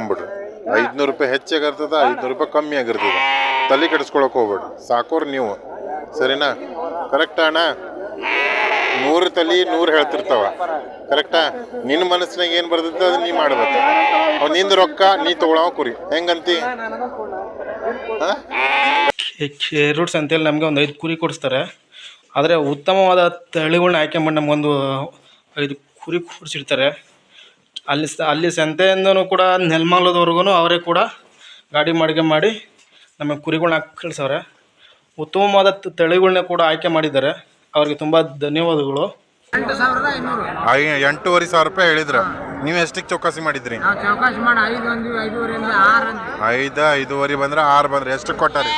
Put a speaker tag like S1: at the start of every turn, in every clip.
S1: ತೊಗೊಂಬಿಡ್ರಿ ಐದ್ನೂರು ರೂಪಾಯಿ ಹೆಚ್ಚಾಗಿರ್ತದ ಐದ್ನೂರು ರೂಪಾಯಿ ಕಮ್ಮಿ ಆಗಿರ್ತದ. ತಲೆ ಕೆಡಿಸ್ಕೊಳಕ್ ಹೋಗ್ಬೇಡ್ರಿ ಸಾಕೋರು ನೀವು. ಸರಿನಾ? ಕರೆಕ್ಟಾ ಅಣ್ಣ? ನೂರು ತಲೆ, ನೂರು ಹೇಳ್ತಿರ್ತಾವ. ಕರೆಕ್ಟಾ ನಿನ್ನ ಮನಸ್ಸಿನಾಗ ಏನು ಬರ್ತೈತೆ ಅದು ನೀ ಮಾಡ್ಬೇಕು. ಅವ್ ನಿಂದು ರೊಕ್ಕ ನೀ ತೊಗೊಳವ ಕುರಿ. ಹೆಂಗಂತಿ?
S2: ರೂಟ್ಸ್ ಅಂತೇಳಿ ನಮಗೆ ಒಂದು ಐದು ಕುರಿ ಕೊಡಿಸ್ತಾರೆ. ಆದರೆ ಉತ್ತಮವಾದ ತಳಿಗಳನ್ನ ಆಯ್ಕೆ ಮಾಡಿ ನಮಗೊಂದು ಐದು ಕುರಿ ಕೊಡಿಸಿರ್ತಾರೆ. ಅಲ್ಲಿ ಸ ಅಲ್ಲಿ ಸಂತೆಯಿಂದನೂ ಕೂಡ ನೆಲಮಂಗ್ಲದವರೆಗೂ ಅವರೇ ಕೂಡ ಗಾಡಿ ಮಾಡಿಗೆ ಮಾಡಿ ನಮಗೆ ಕುರಿಗಳ್ನ ಹಾಕಿ ಕಳ್ಸವ್ರೆ. ಉತ್ತಮವಾದ ತಳಿಗಳ್ನ ಕೂಡ ಆಯ್ಕೆ ಮಾಡಿದ್ದಾರೆ. ಅವ್ರಿಗೆ ತುಂಬ ಧನ್ಯವಾದಗಳು.
S1: ಐ- ಎಂಟೂವರೆ ಸಾವಿರ ರೂಪಾಯಿ ಹೇಳಿದ್ರ. ನೀವು ಎಷ್ಟಕ್ಕೆ ಚೌಕಾಸಿ ಮಾಡಿದ್ರಿ?
S3: ನಾವು ಚೌಕಾಸಿ ಮಾಡಿ ಐದು ಐದೂವರೆಯಿಂದ ಆರು
S1: ಐದು ಐದೂವರೆ ಬಂದ್ರೆ ಆರು ಬಂದ್ರೆ ಎಷ್ಟು ಕೊಟ್ಟಾರಿ?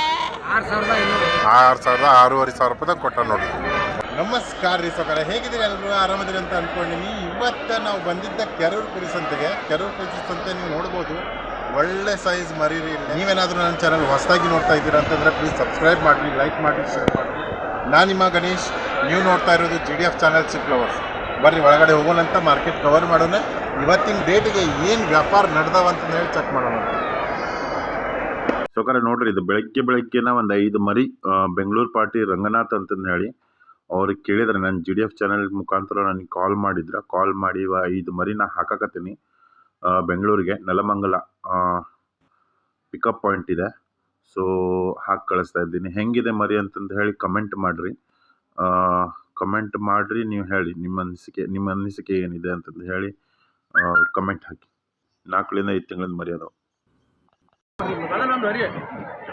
S3: ಆರು ಸಾವಿರದ
S1: ಆರೂವರೆ ಸಾವಿರ ರೂಪಾಯಿದಾಗ ಕೊಟ್ಟ ನೋಡಿ. ನಮಸ್ಕಾರ ರೀ ಸೋಕರ. ಹೇಗಿದ್ದೀರಿ ಎಲ್ಲರೂ ಆರಾಮದಿರಿ ಅಂತ ಅನ್ಕೊಂಡಿನಿ. ಇವತ್ತು ನಾವು ಬಂದಿದ್ದ ಕೆರೂರು ಕುರಿ ಸಂತೆಗೆ. ಕೆರೂರು ಕುರಿ ಸಂತೆ ನೀವು ನೋಡ್ಬೋದು. ಒಳ್ಳೆ ಸೈಜ್ ಮರೀರಿ ನೀವೇನಾದರೂ ನನ್ನ ಚಾನಲ್ ಹೊಸದಾಗಿ ನೋಡ್ತಾ ಇದ್ದೀರಾ ಅಂತಂದ್ರೆ ಪ್ಲೀಸ್ ಸಬ್ಸ್ಕ್ರೈಬ್ ಮಾಡಿರಿ ಲೈಕ್ ಮಾಡಿರಿ ಶೇರ್ ಮಾಡಿರಿ. ನಾನು ನಿಮ್ಮ ಗಣೇಶ್. ನೀವು ನೋಡ್ತಾ ಇರೋದು G D F channel chick lovers ಬರ್ರಿ, ಒಳಗಡೆ ಹೋಗೋಣಂತ ಮಾರ್ಕೆಟ್ ಕವರ್ ಮಾಡೋಣ. ಇವತ್ತಿನ ಡೇಟಿಗೆ ಏನು ವ್ಯಾಪಾರ ನಡೆದವ ಅಂತ ಹೇಳಿ ಚೆಕ್ ಮಾಡೋಣ.
S4: ಸೊಕರ, ನೋಡ್ರಿ, ಇದು ಬೆಳಗ್ಗೆ ಬೆಳಗ್ಗೆನ ಒಂದು ಐದು ಮರಿ ಬೆಂಗಳೂರು ಪಾರ್ಟಿ ರಂಗನಾಥ್ ಅಂತಂದು ಹೇಳಿ. ಅವ್ರಿಗೆ ಕೇಳಿದ್ರೆ, ನಾನು ಜಿ ಡಿ ಎಫ್ ಚಾನಲ್ ಮುಖಾಂತರ ನನಗೆ ಕಾಲ್ ಮಾಡಿದ್ರ? ಕಾಲ್ ಮಾಡಿ ಇವ ಮರಿನ ಹಾಕಕತ್ತೀನಿ. ಬೆಂಗಳೂರಿಗೆ, ನೆಲಮಂಗಲ ಪಿಕಪ್ ಪಾಯಿಂಟ್ ಇದೆ. ಸೊ ಹಾಕಿ ಕಳಿಸ್ತಾ ಇದ್ದೀನಿ. ಹೆಂಗಿದೆ ಮರಿ ಅಂತಂದು ಹೇಳಿ ಕಮೆಂಟ್ ಮಾಡಿರಿ. ಕಮೆಂಟ್ ಮಾಡಿರಿ, ನೀವು ಹೇಳಿ. ನಿಮ್ಮ ಅನಿಸಿಕೆ ನಿಮ್ಮ ಅನಿಸಿಕೆ ಏನಿದೆ ಅಂತಂದು ಹೇಳಿ ಕಮೆಂಟ್ ಹಾಕಿ. ನಾಲ್ಕರಿಂದ ಐದು ತಿಂಗಳಿಂದ ಮರಿ ಅದಾವೆ.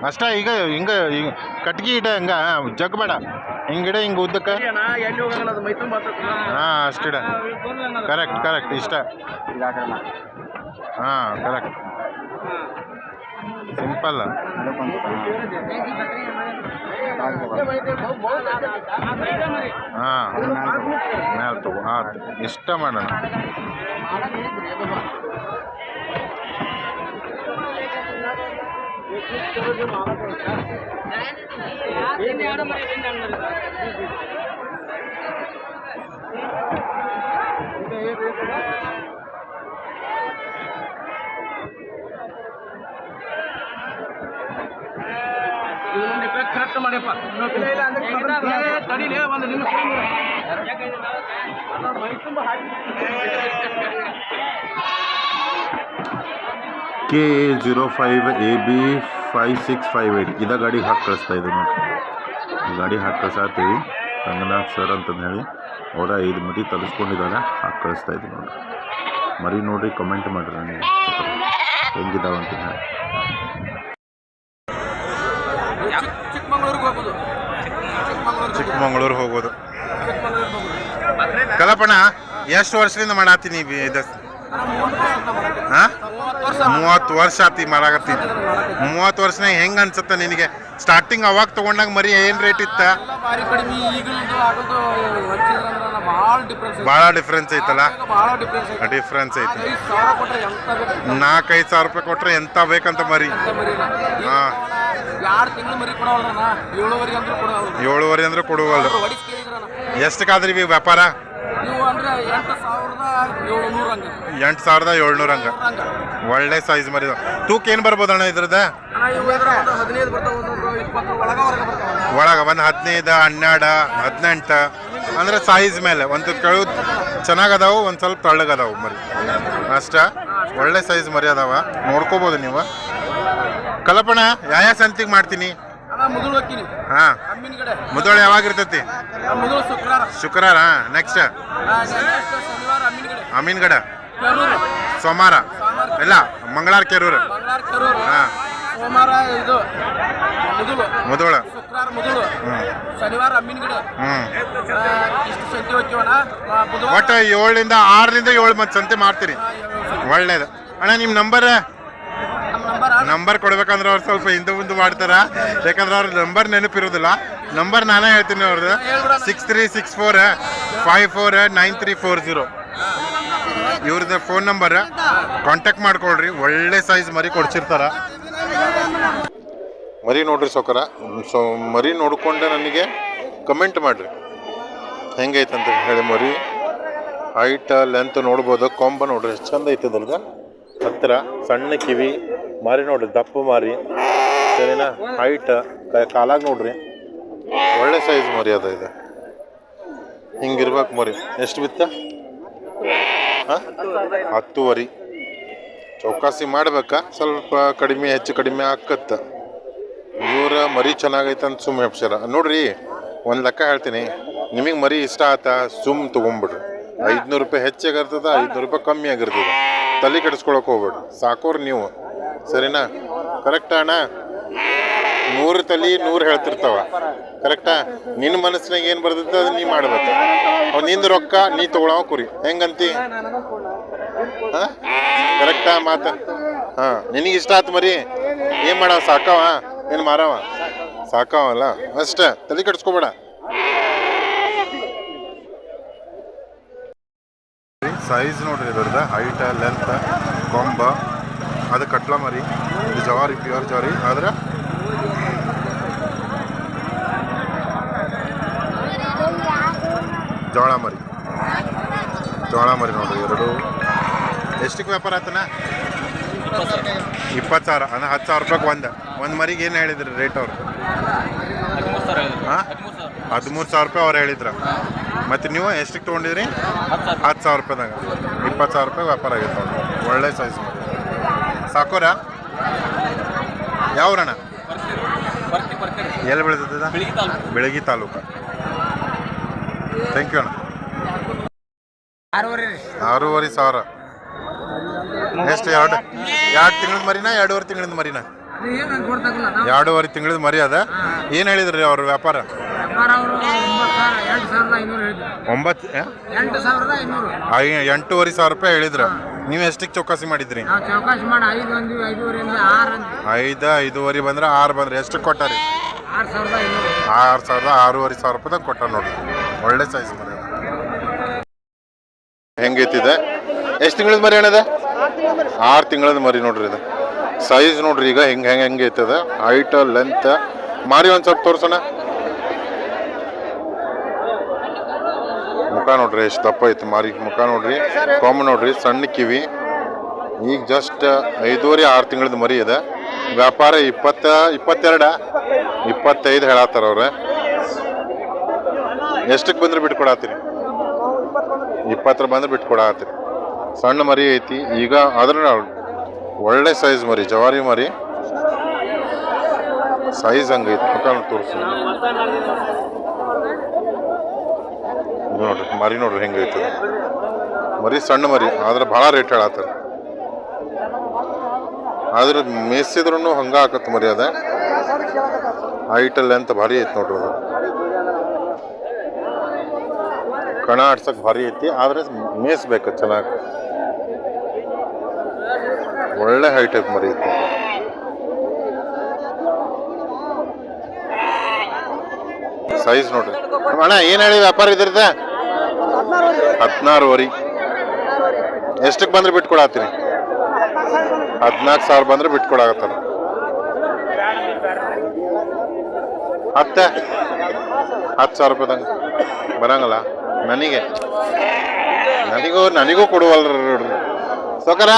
S1: ಅಷ್ಟ, ಈಗ, ಹಿಂಗ ಹಿಂಗ, ಕಟ್ಗಿ ಇಡ, ಹಂಗ ಜಗ್ ಬೇಡ. ಹಿಂಗಿಡ ಹಿಂಗ ಉದ್ದಕ್ಕ. ಹಾ ಅಷ್ಟಿಡ ಕರೆಕ್ಟ್ ಕರೆಕ್ಟ್ ಇಷ್ಟ. ಹಾ ಕರೆಕ್ಟ್ ಸಿಂಪಲ್ ಹಾ ಮ್ಯಾಲ ತಗೋ ಆತು ಇಷ್ಟ ಮಾಡೋಣ.
S3: ಕರೆಕ್ಟ್ ಮಾಡಿಯಪ್ಪ ತಡಿಲೇ ಒಂದು ನಿಮಿಷ ಮೈ ತುಂಬ
S4: K A zero five A B five six five eight ಇದ ಗಾಡಿ ಹಾಕಿ ಕಳಿಸ್ತಾ ಇದ್ದೀನಿ ಗಾಡಿ ಹಾಕಿ ಕಳ್ಸಾತೀವಿ. ರಂಗನಾಥ್ ಸರ್ ಅಂತಂದು ಹೇಳಿ ಅವರ ಐದು ಮರಿ ತರಿಸ್ಕೊಂಡಿದ್ದಾರೆ ಹಾಕಿ ಕಳಿಸ್ತಾ ಇದ್ದೀನಿ ನೋಡ್ರಿ ಮರಿ ನೋಡ್ರಿ ಕಮೆಂಟ್ ಮಾಡಿರಿ ನನಗೆ. ಹೆಂಗಿದಾವೆ ಅಂತ ಹೇಳಿ.
S1: ಚಿಕ್ಕಮಂಗ್ಳೂರು ಹೋಗೋದು ಕಲಪಣ ಎಷ್ಟು ವರ್ಷದಿಂದ ಮಾಡಾತೀನಿ ಇದು? ಹಾ? ಮೂವತ್ತು ವರ್ಷ ಆತಿ ಮಾಡಾಕತ್ತೀನಿ ಮೂವತ್ತು ವರ್ಷನೇ ಹೆಂಗ್ ಅನ್ಸುತ್ತೆ ನಿನಗೆ? ಸ್ಟಾರ್ಟಿಂಗ್ ಅವಾಗ ತಗೊಂಡಾಗ ಮರಿ ಏನ್ ರೇಟ್ ಇತ್ತ?
S3: ಭಾಳ ಡಿಫ್ರೆನ್ಸ್
S1: ಐತಲ್ಲ?
S3: ಡಿಫ್ರೆನ್ಸ್ ಐತೆ.
S1: ನಾಲ್ಕೈದು ಸಾವಿರ ರೂಪಾಯಿ ಕೊಟ್ರೆ ಎಂತ ಬೇಕಂತ ಮರಿ? ಹಾಂ. ಏಳುವರೆ ಅಂದ್ರೆ
S3: ಕೊಡುವಲ್ಲ
S1: ಎಷ್ಟಕ್ಕಾದ್ರಿ ವ್ಯಾಪಾರ?
S3: ಅಂದ್ರೆ ಎಂಟು ಸಾವಿರದ ಏಳುನೂರು ಹಂಗೆ.
S1: ಎಂಟು ಸಾವಿರದ ಏಳ್ನೂರ ಹಂಗ.
S3: ಹಂಗೆ.
S1: ಒಳ್ಳೆ ಸೈಜ್ ಮರಿ ತೂಕ ಏನು ಬರ್ಬೋದಣ್ಣ ಇದ್ರದ್ದು?
S3: ಅಣ್ಣ ಇವು ಇದ್ರೆ ಒಂದು ಹದಿನೈದು ಬರ್ತಾವೆ ಒಂದೊಂದು ಇಪ್ಪತ್ತರ ಒಳಗೆ ಹೊರಗೆ ಬರ್ತಾವೆ
S1: ಒಳಗೆ ಒಂದು ಹದಿನೈದು ಹನ್ನೆರಡು ಹದಿನೆಂಟು. ಅಂದ್ರೆ ಸೈಜ್ ಮೇಲೆ. ಒಂದು ಕೆಳಗೆ ಚೆನ್ನಾಗದಾವು ಒಂದು ಸ್ವಲ್ಪ ತಳ್ಳಗದಾವು ಮರಿ. ಅಷ್ಟ? ಒಳ್ಳೆ ಸೈಜ್ ಮರಿ ಅದಾವ. ನೋಡ್ಕೋಬೋದು ನೀವು. ಕಲ್ಪಣ ಯಾವ ಸಂತಿಗೆ ಮಾಡ್ತೀನಿ?
S3: ಅಣ್ಣ
S1: ಹಾಂ. ಮುದೋಳು ಯಾವಾಗ ಇರ್ತೈತಿ
S3: ಶುಕ್ರವಾರ.
S1: ನೆಕ್ಸ್ಟ್ ಅಮೀನ್ಗಡ ಸೋಮವಾರ. ಇಲ್ಲ ಮಂಗಳಾರ ಕೆರೂರು. ಹಾ.
S3: ಸೋಮವಾರ ಇದು
S1: ಮುದೋಳು.
S3: ಶುಕ್ರವಾರ
S1: ಹ್ಞೂ
S3: ಶನಿವಾರ ಇಷ್ಟು ಸಂತೆ ಬುಧವಾರ.
S1: ಒಟ್ಟು ಏಳರಿಂದ ಆರರಿಂದ ಏಳು ಮತ್ತೆ ಸಂತೆ ಮಾಡ್ತೀರಿ. ಒಳ್ಳೇದು. ಅಣ್ಣ ನಿಮ್ಮ ನಂಬರ್
S3: ನಂಬರ್
S1: ಕೊಡ್ಬೇಕಂದ್ರೆ ಅವ್ರು ಸ್ವಲ್ಪ ಹಿಂದೆ ಮುಂದೆ ಮಾಡ್ತಾರ? ಯಾಕಂದ್ರೆ ಅವ್ರ ನಂಬರ್ ನೆನಪಿರೋದಿಲ್ಲ. ನಂಬರ್ ನಾನೇ ಹೇಳ್ತೀನಿ ಅವ್ರದ್ದು six three six four five four nine three four zero ಇವ್ರದ್ದು ಫೋನ್ ನಂಬರ್ ಕಾಂಟ್ಯಾಕ್ಟ್ ಮಾಡ್ಕೊಳ್ರಿ. ಒಳ್ಳೆ ಸೈಜ್ ಮರಿ ಕೊಡ್ಸಿರ್ತಾರ. ಮರಿ ನೋಡ್ರಿ ಸೌಕರ. ಸೊ ಮರಿ ನೋಡಿಕೊಂಡೆ ನನಗೆ ಕಮೆಂಟ್ ಮಾಡ್ರಿ. ಹೆಂಗೈತಂತ ಹೇಳಿ ಮರಿ. ಹೈಟ್ ಲೆಂತ್ ನೋಡ್ಬೋದು. ಕೊಂಬ ನೋಡ್ರಿ. ಚಂದ ಐತೆ ಅದ್ರದ್ದು ಹತ್ತಿರ ಸಣ್ಣ ಕಿವಿ. ಮಾರಿ ನೋಡ್ರಿ, ದಪ್ಪ ಮಾರಿ. ಸರಿನಾ? ಹೈಟ್ ಕಾಲಾಗ ನೋಡ್ರಿ. ಒಳ್ಳೆ ಸೈಜ್ ಮರಿ ಅದ ಇದು. ಹಿಂಗಿರ್ಬೇಕು ಮರಿ. ಎಷ್ಟು ಬಿತ್ತ? ಹಾಂ? ಹತ್ತುವರಿ. ಚೌಕಾಸಿ ಮಾಡ್ಬೇಕಾ? ಸ್ವಲ್ಪ ಕಡಿಮೆ, ಹೆಚ್ಚು ಕಡಿಮೆ ಆಕತ್ತ ಇವ್ರ ಮರಿ ಚೆನ್ನಾಗೈತೆ ಅಂತ ಸುಮ್ಮ ಹೆಪ್ಸ್ಯಾರ ನೋಡ್ರಿ, ಒಂದು ಲೆಕ್ಕ ಹೇಳ್ತೀನಿ. ನಿಮಗೆ ಮರಿ ಇಷ್ಟ ಆತ, ಸುಮ್ ತೊಗೊಂಬಿಡ್ರಿ. ಐದ್ನೂರು ರೂಪಾಯಿ ಹೆಚ್ಚಾಗಿರ್ತದ ಐದ್ನೂರು ರೂಪಾಯಿ ಕಮ್ಮಿ ಆಗಿರ್ತದ. ತಲೆ ಕೆಡಿಸ್ಕೊಳಕ್ ಹೋಗ್ಬೇಡ್ರಿ. ಸಾಕೋರು ನೀವು. ಸರಿನಾ? ಕರೆಕ್ಟಾ ಅಣ್ಣ. ನೂರು ತಲೆ ನೂರು ಹೇಳ್ತಿರ್ತಾವ. ಕರೆಕ್ಟಾ ನಿನ್ನ ಮನಸ್ಸಿನಾಗ ಏನು ಬರ್ತೈತೆ ಅದು ನೀ ಮಾಡ್ಬೇಕು. ಅವ್ನಿಂದ ರೊಕ್ಕ ನೀ ತಗೊಳವ ಕುರಿ. ಹೆಂಗಂತಿ? ಹಾಂ? ಕರೆಕ್ಟಾ ಮಾತ? ಹಾಂ. ನಿನಗೆ ಇಷ್ಟ ಆತು ಮರಿ? ಏನು ಮಾಡವ ಸಾಕವ? ಏನು ಮಾರವ? ಸಾಕವಲ್ಲ? ಅಷ್ಟೇ. ತಲೆ ಕಟ್ಸ್ಕೊಬೇಡ ಸೈಜ್ ನೋಡ್ರಿ ಇದ್ರದ್ದು ಹೈಟ್ ಲೆಂತ್ ಕೊಂಬ. ಅದು ಕಟ್ಲ ಮರಿ. ಇದು ಜವಾರಿ ಪ್ಯೂರ್ ಜವಾರಿ. ಆದ್ರೆ ಜೋಳ ಮರಿ. ಜೋಳ ಮರಿ ನೋಡ್ರಿ ಎರಡು. ಎಷ್ಟಕ್ಕೆ ವ್ಯಾಪಾರ ಆತನ? ಇಪ್ಪತ್ತು ಸಾವಿರ ಅಂದ್ರೆ ಹತ್ತು ಸಾವಿರ ರೂಪಾಯಿಗೆ ಒಂದು. ಒಂದು ಮರಿಗೆ ಏನು ಹೇಳಿದ್ರಿ ರೇಟ್ ಅವ್ರು? ಹಾಂ? ಹದಿಮೂರು ಸಾವಿರ ರೂಪಾಯಿ ಅವ್ರು ಹೇಳಿದ್ರ. ಮತ್ತು ನೀವು ಎಷ್ಟಕ್ಕೆ ತೊಗೊಂಡಿದ್ರಿ? ಹತ್ತು ಸಾವಿರ ರೂಪಾಯಿದಾಗ. ಇಪ್ಪತ್ತು ಸಾವಿರ ರೂಪಾಯಿ ವ್ಯಾಪಾರ ಆಗಿತ್ತು ಒಳ್ಳೆ ಸೈಜ್ ಮರಿ. ಸಾಕೋರ ಯಾವ್ರಣ್ಣ ಎಲ್ಲಿ ಬೆಳೆದ ಬೆಳಗಿ ತಾಲೂಕ. ಥ್ಯಾಂಕ್ ಯು ಅಣ್ಣ. ಆರೂವರೆ ಸಾವಿರ. ಎಷ್ಟು ಎರಡು ಎರಡು ತಿಂಗಳದ ಮರಿನ ಎರಡೂವರೆ ತಿಂಗಳದ ಮರಿನ? ಎರಡೂವರೆ ತಿಂಗಳದ ಮರಿ ಅದ. ಏನು ಹೇಳಿದ್ರಿ ಅವ್ರ ವ್ಯಾಪಾರ?
S3: ವ್ಯಾಪಾರ ಅವರು ಒಂಬತ್ತು
S1: ಎಂಟೂವರೆ ಸಾವಿರ ರೂಪಾಯಿ ಹೇಳಿದ್ರ. ನೀವು ಎಷ್ಟಕ್ಕೆ ಚೌಕಾಸಿ ಮಾಡಿದ್ರಿ?
S3: ನಾವು ಚೌಕಾಸಿ ಮಾಡಿ ಐದು ಅಂದ್ವಿ ಐದೂವರೆಯಿಂದ ಆರು ಅಂದ್ವಿ.
S1: ಐದು ಐದೂವರೆ ಬಂದ್ರೆ ಆರು ಬಂದ್ರೆ ಎಷ್ಟು ಕೊಟ್ಟಾರಿ?
S3: ಆರು ಸಾವಿರದ ಐನೂರು.
S1: ಆರು ಸಾವಿರದ ಆರೂವರೆ ಸಾವಿರ ರೂಪಾಯಿದಾಗ ಕೊಟ್ಟ ನೋಡಿ. ಒಳ್ಳೆ ಸೈಜ್ ಮರಿ. ಹೆಂಗೈತಿದೆ? ಎಷ್ಟು ತಿಂಗಳದ ಮರಿ ಅಣ್ಣದ ಆರು ತಿಂಗಳದ ಮರಿ ನೋಡ್ರಿ ಇದು. ಸೈಜ್ ನೋಡ್ರಿ ಈಗ ಹೆಂಗೆ ಹೆಂಗೆ ಹೆಂಗೈತದ ಹೈಟ್ ಲೆಂತ್ ಮಾರಿ ಒಂದು ಸ್ವಲ್ಪ ತೋರ್ಸೋಣ ಮುಖ ನೋಡ್ರಿ, ಎಷ್ಟು ದಪ್ಪ ಐತಿ ಮಾರಿ ಮುಖ ನೋಡ್ರಿ. ಕೊಂಬ ನೋಡ್ರಿ, ಸಣ್ಣ ಕಿವಿ. ಈಗ ಜಸ್ಟ್ ಐದೂವರೆ, ಆರು ತಿಂಗಳದ ಮರಿ ಇದೆ. ವ್ಯಾಪಾರ ಇಪ್ಪತ್ತ, ಇಪ್ಪತ್ತೆರಡ, ಇಪ್ಪತ್ತೈದು ಹೇಳತ್ತಾರ ಅವ್ರ. ಎಷ್ಟಕ್ಕೆ ಬಂದ್ರೆ ಬಿಟ್ಕೊಡತ್ತೀರಿ ಇಪ್ಪತ್ತರ ಬಂದ್ರೆ ಬಿಟ್ಕೊಡತ್ತೀರಿ ಸಣ್ಣ ಮರಿ ಐತಿ. ಈಗ ಅದ್ರ ಒಳ್ಳೆ ಸೈಜ್ ಮರಿ, ಜವಾರಿ ಮರಿ. ಸೈಜ್ ಹಂಗೈತಿ. ಮುಖ ತೋರಿಸಿ. ನೋಡ್ರಿ, ಮರಿ ನೋಡ್ರಿ ಹೆಂಗೈತಿ ಮರಿ ಸಣ್ಣ ಮರಿ, ಆದ್ರೆ ಭಾಳ ರೇಟ್ ಹೇಳತ್ತಾರ. ಆದ್ರೆ ಮೇಸಿದ್ರು ಹಂಗ ಹಾಕತ್ ಮರಿ ಅದ. ಹೈಟಲ್ಲಿ ಅಂತ ಭಾರಿ ಐತಿ ನೋಡ್ರಿ ಅದು. ಕಣ ಆಡ್ಸಕ್ ಭಾರಿ ಐತಿ, ಆದ್ರೆ ಮೇಯಿಸ್ಬೇಕು ಚೆನ್ನಾಗಿ. ಒಳ್ಳೆ ಹೈಟ್ ಐತಿ ಮರಿ ಐತಿ ಸೈಜ್ ನೋಡ್ರಿ. ಅಣ್ಣ, ಏನ್ ಹೇಳಿ ವ್ಯಾಪಾರ ಇದ್ರದ ಹದಿನಾರುವರೆ. ಎಷ್ಟಕ್ಕೆ ಬಂದರೆ ಬಿಟ್ಕೊಡತ್ತೀರಿ? ಹದಿನಾಲ್ಕು ಸಾವಿರ ಬಂದ್ರೆ ಬಿಟ್ಕೊಡಾಗತ್ತಾರ ಹತ್ತ ಹತ್ತು ಸಾವಿರ ರೂಪಾಯ್ದಂಗೆ ಬರಂಗಲ್ಲ? ನನಗೆ. ನನಗೂ ನನಗೂ ಕೊಡುವಲ್ರ ಸೋಕರ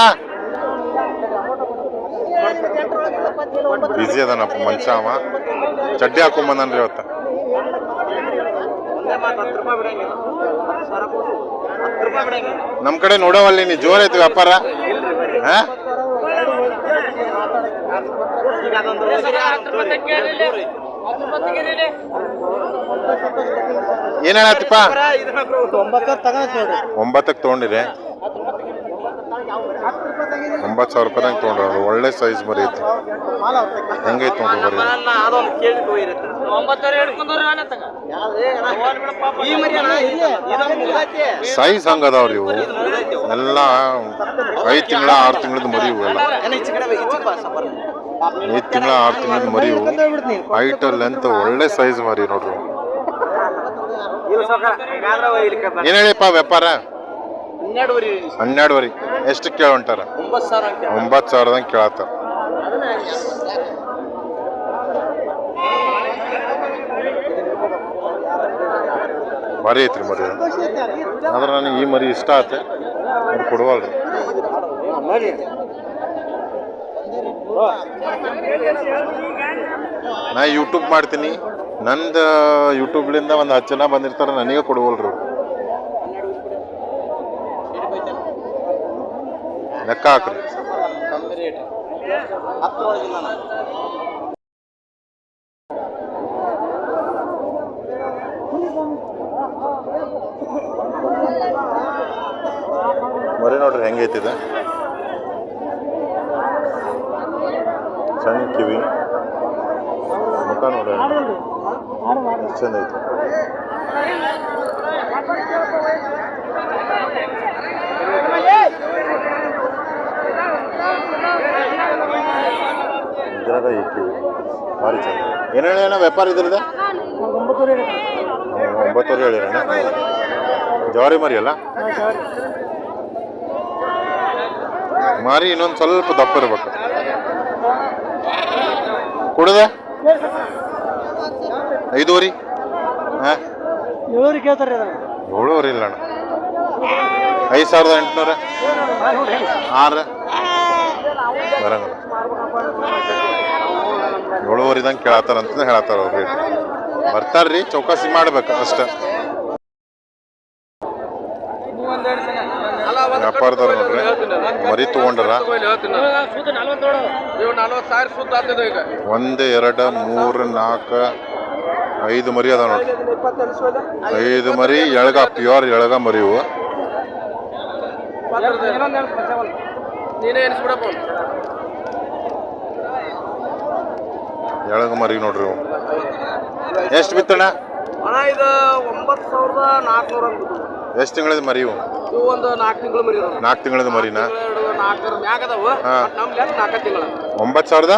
S1: ಬಿಸಿ ಅದಾನಪ್ಪ ಮನುಷ್ಯ ಅವ. ಚಡ್ಡಿ ಹಾಕೊಂಬಂದನ್ರಿ ಇವತ್ತ. ನಮ್ ಕಡೆ ನೋಡವಲ್ಲಿ ನೀ ಜೋರ್ ಐತಿ ವ್ಯಾಪಾರ. ಹಾ? ಏನ್ ಹೇಳತ್ತಿಪ್ಪ? ಒಂಬತ್ತಕ್ಕೆ ತೊಗೊಂಡಿರಿ ಒಂಬತ್ತು ಸಾವಿರ ರೂಪಾಯಿದಂಗೆ ತೊಗೊಂಡ್ರು. ಒಳ್ಳೆ ಸೈಜ್ ಮರಿ ಐತಿ ಹೆಂಗೈತೆ ನೋಡ್ರಿ ಮರಿ? ಸೈಜ್ ಹಂಗದಾವ್ರಿ ಇವು? ಎಲ್ಲ ಐದು ತಿಂಗಳ, ಆರು ತಿಂಗಳದ ಮರಿ ಇವು ಎಲ್ಲ. ಐದು ತಿಂಗಳ, ಆರು ತಿಂಗಳದ ಮರಿ ಇವು. ಹೈಟ್ ಲೆಂತ್ ಒಳ್ಳೆ ಸೈಜ್ ಮರಿ ನೋಡ್ರಿ ಏನ್ ಹೇಳಿಪ್ಪ ವ್ಯಾಪಾರ? ಹನ್ನೆರಡುವರೆ. ಎಷ್ಟು ಕೇಳೊಂಟಾರ ಒಂಬತ್ತು ಸಾವಿರದಂಗೆ ಕೇಳತ್ತಾರ ಮರಿ ಐತ್ರಿ ಮರಿ. ಅದು. ಆದ್ರೆ ನನಗೆ ಈ ಮರಿ ಇಷ್ಟ ಆತ. ಅವ್ರು ಕೊಡುವಲ್ರಿ. ನಾ ಯೂಟ್ಯೂಬ್ ಮಾಡ್ತೀನಿ. ನಂದು ಯೂಟ್ಯೂಬ್ಲಿಂದ ಒಂದು ಹತ್ತು ಜನ ಬಂದಿರ್ತಾರೆ ನನಗೆ ಕೊಡುವಲ್ರು ಲೆಕ್ಕ ಹಾಕ್ರಿ. ಮರಿ ನೋಡ್ರಿ ಹೆಂಗೈತಿದೆ ಸಣ್ಣ ಕಿವಿ. ಮುಖ ನೋಡ್ರಿ. ಚಂದ ಐತಿ. ಭಾರಿ ಚಂದ. ಏನು ಹೇಳಿ ವ್ಯಾಪಾರ ಇದ್ರದ ಒಂಬತ್ತುವರೆ ಹೇಳಿರಣ್ಣ ಜವಾರಿ ಮರಿ ಅಲ್ಲ? ಮಾರಿ ಇನ್ನೊಂದು ಸ್ವಲ್ಪ ದಪ್ಪ ಇರ್ಬೇಕು. ಕುಡ್ದ? ಐದೂವರೆ? ಹಾಂ?
S2: ಕೇಳ್ತಾರೆ
S1: ಏಳುವರೆ ಇಲ್ಲ ಅಣ್ಣ. ಐದು ಸಾವಿರದ ಎಂಟುನೂರ? ಆರು? ಬರಂಗಿಲ್ಲ. ಏಳುವರಿದಂಗೆ ಕೇಳತ್ತಾರ ಅಂತ ಹೇಳತ್ತಾರ ಅವ್ರು ಬರ್ತಾರ್ರಿ, ಚೌಕಾಸಿ ಮಾಡ್ಬೇಕು ಅಷ್ಟೇ. ವ್ಯಾಪಾರದವ್ರು ನೋಡ್ರಿ, ಮರಿ ತಗೊಂಡರ. ಒಂದ್, ಎರಡ, ಮೂರ್, ನಾಲ್ಕ, ಐದು ಮರಿ ಅದಾವ ನೋಡ್ರಿ. ಐದು ಮರಿ, ಎಳಗ, ಪ್ಯೂರ್ ಎಳಗ ಮರಿ ಇವು.
S3: ನೀನೇ ಎನಿಸ್ಬಿಡಪ್ಪ.
S1: ಮರಿ ನೋಡ್ರಿ ಎಷ್ಟು ಬಿತ್ತಣ್ಣ?
S3: ಹಣ ಇದು ಒಂಬತ್ತು ಸಾವಿರದ ನಾಲ್ಕುನೂರ
S1: ಎಷ್ಟು ತಿಂಗಳದ ಮರಿ ಇವು?
S3: ಇವು ಒಂದು ನಾಲ್ಕು ತಿಂಗಳು ಮರಿ
S1: ನಾಲ್ಕು ತಿಂಗಳದ ಮರಿನ?
S3: ಎರಡು ನಾಲ್ಕರ ಮ್ಯಾಗ ಅದಾವ.
S1: ಹಾ.
S3: ನಮ್ಮ ಲೆಕ್ಕ ನಾಲ್ಕು ತಿಂಗಳ?
S1: ಒಂಬತ್ತು ಸಾವಿರದ?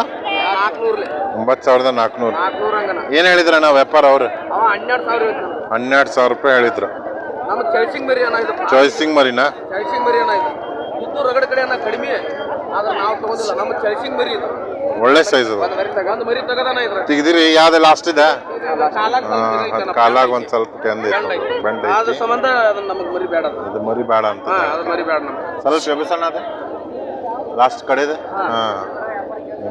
S3: ನಾಲ್ಕುನೂರ್ಲೆ
S1: ಒಂಬತ್ತು ಸಾವಿರದ ನಾಲ್ಕುನೂರು
S3: ನಾಲ್ಕುನೂರ ಹಂಗನ.
S1: ಏನು ಹೇಳಿದ್ರಣ್ಣ ವ್ಯಾಪಾರ ಅವ್ರು?
S3: ಅವ ಹನ್ನೆರಡು ಸಾವಿರ
S1: ಹನ್ನೆರಡು ಸಾವಿರ ರೂಪಾಯಿ ಹೇಳಿದ್ರು.
S3: ಚಾಯ್ಸಿಂಗ್ ಮರಿನಾ ಮರಿ ಅನ್ನ ಇದು.
S1: ಚಾಯ್ಸಿಂಗ್ ಮರಿನಾ?
S3: ಮರಿ ಇದು. ಇದ್ದು ರಗಡ ಕಡೆ ಅನ್ನ ಕಡಿಮೆ ಆದ್ರೆ ನಾವು ತಗೊಂಡಿಲ್ಲ. ನಮ್ಮ ಚಳಿಸಿನ ಮರಿ ಇದು.
S1: ಒಳ್ಳೆ ಸೈಜ್ ಅದು.
S3: ಒಂದು ಮರಿ ತಗದಾನ ಇದ್ರ
S1: ತೆಗ್ದಿರಿ ಯಾವ್ದು ಲಾಸ್ಟ್ ಇದೆ.
S3: ಕಾಲಾಗ
S1: ಒಂದ್ ಸ್ವಲ್ಪ ಟೆಂದ ಇತ್ತು ಬೆಂಡ್
S3: ಅದ್ರ ಸಂಬಂಧ ಅದನ್ನ ನಮಗೆ ಮರಿ ಬೇಡ ಅದು.
S1: ಇದು ಮರಿ ಬೇಡ ಅಂತ.
S3: ಹಾ ಅದು ಮರಿ ಬೇಡ ನಮ್ಗೆ
S1: ಸ್ವಲ್ಪ ಎಬ್ಬಿಸೋಣ ಅದೇ? ಲಾಸ್ಟ್ ಕಡೆದು? ಹಾಂ.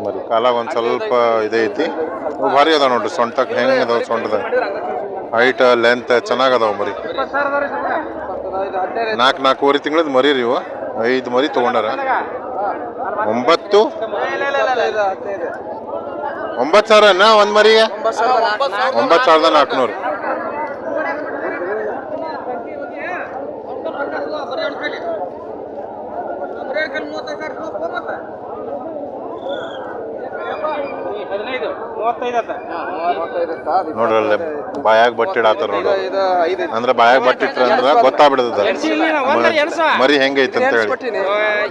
S1: ಮರಿ ಕಾಲಾಗ ಒಂದು ಸ್ವಲ್ಪ ಇದೈತಿ ಐತಿ. ಭಾರಿ ಅದಾವ ನೋಡ್ರಿ ಸೊಂಟಕ್ ಹೆಂಗೆ ಅದಾವ ಸೊಂಟದ? ಹೈಟ್ ಲೆಂತ್ ಚೆನ್ನಾಗದಾವ ಮರಿ. ನಾಲ್ಕು ನಾಲ್ಕೂವರೆ ತಿಂಗಳದ ಮರಿ ರೀ ಇವು. ಐದು ಮರಿ ತಗೊಂಡಾರ. ಒಂಬತ್ತು? ಒಂಬತ್ತು ಸಾವಿರನ ಒಂದ್ ಮರಿಗೆ? ಒಂಬತ್ತು ಸಾವಿರದ ನಾಲ್ಕುನೂರು. ನೋಡ್ರಿ ಅಲ್ಲಿ ಬಾಯಾಗ ಬಟ್ಟೆ ಇಡಾತಾರ ನೋಡ್ರಿ ಅಂದ್ರೆ ಬಾಯಾಗ ಬಟ್ಟೆ ಇಟ್ರ ಅಂದ್ರ ಗೊತ್ತಾಗ್ಬಿಡ್ತದ. ಮರಿ ಹೆಂಗೈತೆ ಅಂತ ಹೇಳಿ.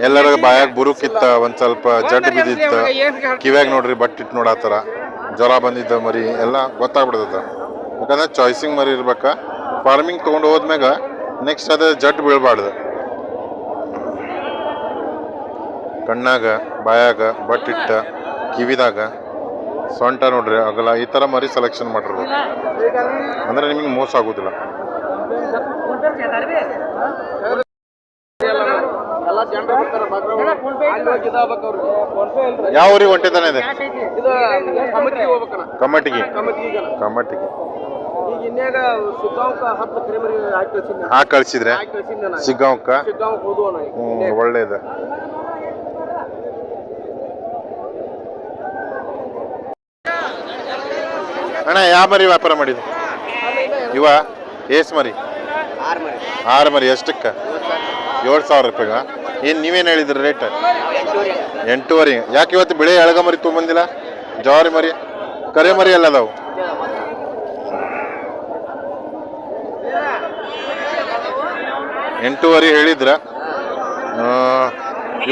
S1: ಎಲ್ಲರ ಬಾಯಾಗ ಬುರುಕಿತ್ತ ಒಂದ್ ಸ್ವಲ್ಪ ಜಡ್ ಬಿದ್ದಿತ್ತ. ಕಿವ್ಯಾಗ ನೋಡ್ರಿ ಬಟ್ಟೆ ಇಟ್ಟು ನೋಡಾತಾರ ಜ್ವರ ಬಂದಿದ್ದ ಮರಿ ಎಲ್ಲ ಗೊತ್ತಾಗ್ಬಿಡ್ತದ. ಯಾಕಂದ್ರೆ ಚಾಯ್ಸಿಂಗ್ ಮರಿ ಇರ್ಬೇಕ. ಫಾರ್ಮಿಂಗ್ ತೊಗೊಂಡು ಹೋದ್ಮ್ಯಾಗ ನೆಕ್ಸ್ಟ್ ಅದ ಜಡ್ ಬೀಳ್ಬಾರ್ದು. ಕಣ್ಣಾಗ ಬಾಯಾಗ ಬಟ್ಟಿಟ್ಟ ಕಿವಿದಾಗ ಸೊಂಟ ನೋಡ್ರಿ, ಅಗಲ, ಈ ಥರ ಮರಿ ಸೆಲೆಕ್ಷನ್ ಮಾಡಿರ್ಬೇಕು ಅಂದ್ರೆ ನಿಮಗೆ ಮೋಸ ಆಗೋದಿಲ್ಲ. ಯಾವ ಊರಿಗೆ ಹೊಂಟಿದ್ದಾನೆ ಇದೆ?
S3: ಕಮಟಿಗೆ
S1: ಹಾ
S3: ಕಮಿಟಿಗೆ ಹಾಕಿ
S1: ಕಳ್ಸಿದ್ರೆ? ಸಿಗ್ಗಾಂವ್ಕ? ಒಳ್ಳೇದು. ಅಣ್ಣ, ಯಾವ ಮರಿ ವ್ಯಾಪಾರ ಮಾಡಿದ್ರು? ಇವ, ಏಸ್ ಮರಿ?
S3: ಆರು ಮರಿ,
S1: ಎಷ್ಟಕ್ಕ? ಏಳು ಸಾವಿರ ರೂಪಾಯಿಗ? ಏನು ನೀವೇನು ಹೇಳಿದ್ರಿ ರೇಟ್ ಎಂಟೂವರೆ. ಯಾಕೆ ಇವತ್ತು ಬೆಳೆ ಎಳಗ ಮರಿ ತೊಗೊಂಬಂದಿಲ್ಲ? ಜವಾರಿ ಮರಿ? ಕರೆ ಮರಿ ಎಲ್ಲ ಅದಾವು. ಎಂಟೂವರೆ ಹೇಳಿದ್ರ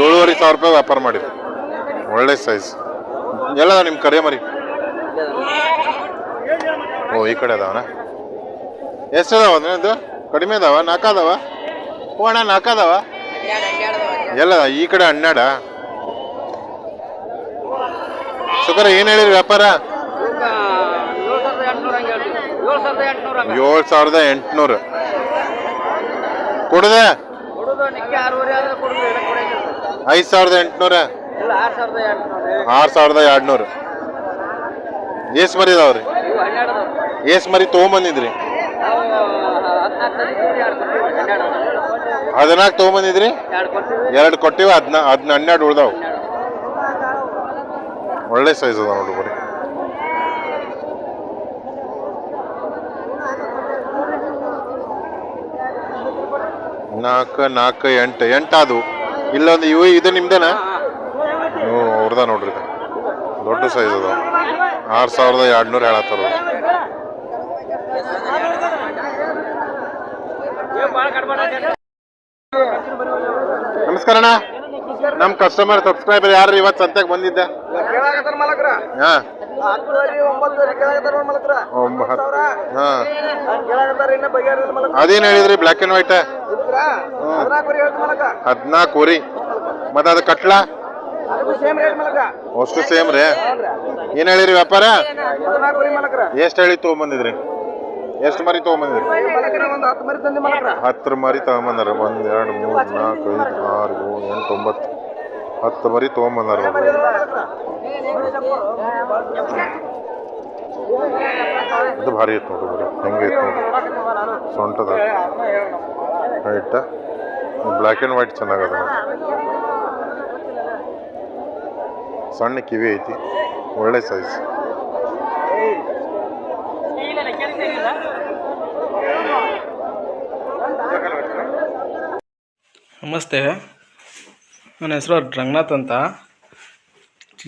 S1: ಏಳುವರೆ ಸಾವಿರ ರೂಪಾಯಿ ವ್ಯಾಪಾರ ಮಾಡಿದ್ರು. ಒಳ್ಳೆ ಸೈಜ್ ಎಲ್ಲ ನಿಮ್ಮ ಕರೆ ಮರಿ? ಓ, ಈ ಕಡೆ ಅದಾವನ? ಎಷ್ಟು ಅದಾವ ಇದು ಕಡಿಮೆ ಅದಾವ? ನಾಲ್ಕು ಅದಾವ? ಓ, ಅಣ್ಣ, ನಾಲ್ಕು ಅದಾವ? ಎಲ್ಲ ಈ ಕಡೆ ಹನ್ನೆರಡ? ಸುಕರ, ಏನು ಹೇಳಿರಿ ವ್ಯಾಪಾರ?
S3: ಏಳು ಸಾವಿರದ ಎಂಟುನೂರ.
S1: ಕೊಡದೆ? ಐದು ಸಾವಿರದ ಎಂಟುನೂರ.
S3: ಆರು ಸಾವಿರದ ಎರಡುನೂರು.
S1: ಆರು ಸಾವಿರದ ಎರಡು ನೂರು ಏಸ್ ಮರಿ ಇದಾವ್ರಿ
S3: ಇವು ಹನ್ನೆರಡು ಅದಾವ
S1: ಏಸ್ ಮರಿ ತೊಗೊಂಬಂದಿದ್ರಿ.
S3: ಹದಿನಾಲ್ಕು
S1: ತಗೊಂಬಂದಿದ್ರಿ?
S3: ಎರಡು ಕೊಟ್ಟಿವಿ,
S1: ಹದಿನ ಹದಿನ, ಹನ್ನೆರಡು ಉಳ್ದಾವು. ಒಳ್ಳೆ ಸೈಜ್ ಅದ ನೋಡ್ರಿ ಬರೀ. ನಾಲ್ಕು ನಾಲ್ಕು, ಎಂಟು ಎಂಟು ಅದು ಇಲ್ಲೊಂದು ಇವು, ಇದು ನಿಮ್ದೇನಾ? ಅವ್ರದ ನೋಡ್ರಿ. ದೊಡ್ಡ ಸೈಜ್ ಅದ ಆರು ಸಾವಿರದ ಎರಡುನೂರು ಹೇಳತ್ತಾರ ಅವ್ರು. ನಮಸ್ಕಾರ ಅಣ್ಣ ನಮ್ಮ ಕಸ್ಟಮರ್ ಸಬ್ಸ್ಕ್ರೈಬರ್ ಯಾರು ಇವತ್ತು ಸಂತ್ಯಾಗ ಬಂದಿದ್ದೆ
S3: ಕೇಳಾಕತ್ತಾರ ಮಲಕ್ರ
S1: ಹಾ
S3: ಹತ್ತುವರೆ ಒಂಬತ್ತುವರೆ ಕೇಳಾಕತ್ತಾರ ನೋಡ್ ನಮ್
S1: ಕಸ್ಟಮರ್ ಸಬ್ಸ್ಕ್ರೈಬರ್ ಯಾರು
S3: ಇವತ್ ಸಂತೆಗೆ ಬಂದಿದ್ದೆ. ಮಲಕ್ರ?
S1: ಅದೇನು ಹೇಳಿದ್ರಿ? ಬ್ಲಾಕ್ ಅಂಡ್ ವೈಟ್ ಹದಿನಾಲ್ಕು ವರಿ ಮತ್ತು ಅದು ಕಟ್ಲ? ಅಷ್ಟು ಸೇಮ್ ರೀ. ಏನ್ ಹೇಳಿರಿ ವ್ಯಾಪಾರ? ಎಷ್ಟ್ ಹೇಳಿ ಹೇಳಿ ತೊಗೊಂಬಂದಿದ್ರಿ? ಎಷ್ಟು ಮರಿ
S3: ತೊಗೊಂಬಂದಿರಿ? ಹತ್ತು ಮರಿ
S1: ತಗೊಂಬಂದಾರ. ಒಂದು, ಎರಡು, ಮೂರು, ನಾಲ್ಕು, ಐದು, ಆರು, ಏಳು, ಎಂಟು, ಒಂಬತ್ತು. ಹತ್ತು ಮರಿ ತೊಗೊಂಬಂದಾರ ಇದು ಭಾರಿ ಐತೆ ನೋಡ್ರಿ ಬರೀ. ಹೆಂಗೆ ನೋಡ್ರಿ. ಸೊಂಟದ. ಹೈಟ ಬ್ಲ್ಯಾಕ್ ಆ್ಯಂಡ್ ವೈಟ್ ಚೆನ್ನಾಗದ ಸಣ್ಣ ಕಿವಿ ಐತಿ. ಒಳ್ಳೆ ಸೈಜ್
S2: ನಮಸ್ತೆ. ನನ್ನ ಹೆಸರು ರಂಗನಾಥ್ ಅಂತ.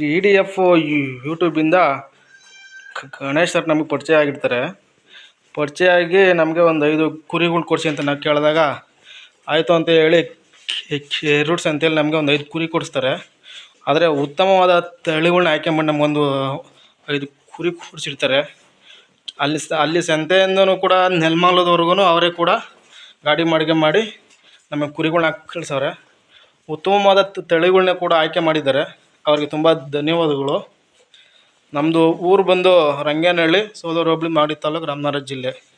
S2: ಇ ಡಿ ಎಫ್ ಯೂಟ್ಯೂಬಿಂದ ಗಣೇಶ್ ಸರ್ ನಮಗೆ ಪರಿಚಯ ಆಗಿರ್ತಾರೆ. ಪರಿಚಯ ಆಗಿ ನಮಗೆ ಒಂದು ಐದು ಕುರಿಗಳು ಕೊಡಿಸಿ ಅಂತ ನಾವು ಕೇಳಿದಾಗ ಆಯಿತು ಅಂತ ಹೇಳಿ ರೂಟ್ಸ್ ಅಂತೇಳಿ ನಮಗೆ ಒಂದು ಐದು ಕುರಿ ಕೊಡಿಸ್ತಾರೆ. ಆದರೆ ಉತ್ತಮವಾದ ತಳಿಗಳನ್ನ ಆಯ್ಕೆ ಮಾಡಿ ನಮಗೊಂದು ಐದು ಕುರಿ ಕೊಡಿಸಿರ್ತಾರೆ. ಅಲ್ಲಿ ಅಲ್ಲಿ ಸಂತೆಯಿಂದನೂ ಕೂಡ ನೆಲಮಂಗ್ಲದವರೆಗೂ ಅವರೇ ಕೂಡ ಗಾಡಿ ಮಾಡಿಗೆ ಮಾಡಿ ನಮಗೆ ಕುರಿಗಳ್ನ ಕಳಿಸವ್ರೆ. ಉತ್ತಮವಾದ ತ- ತಳಿಗಳ್ನ ಕೂಡ ಆಯ್ಕೆ ಮಾಡಿದ್ದಾರೆ. ಅವ್ರಿಗೆ ತುಂಬ ಧನ್ಯವಾದಗಳು. ನಮ್ಮದು ಊರು ಬಂದು ರಂಗೇನಹಳ್ಳಿ ಸೋದರ ಹೋಬಳಿ ಮಾಡಿ ತಾಲೂಕು ರಾಮನಗರ ಜಿಲ್ಲೆ.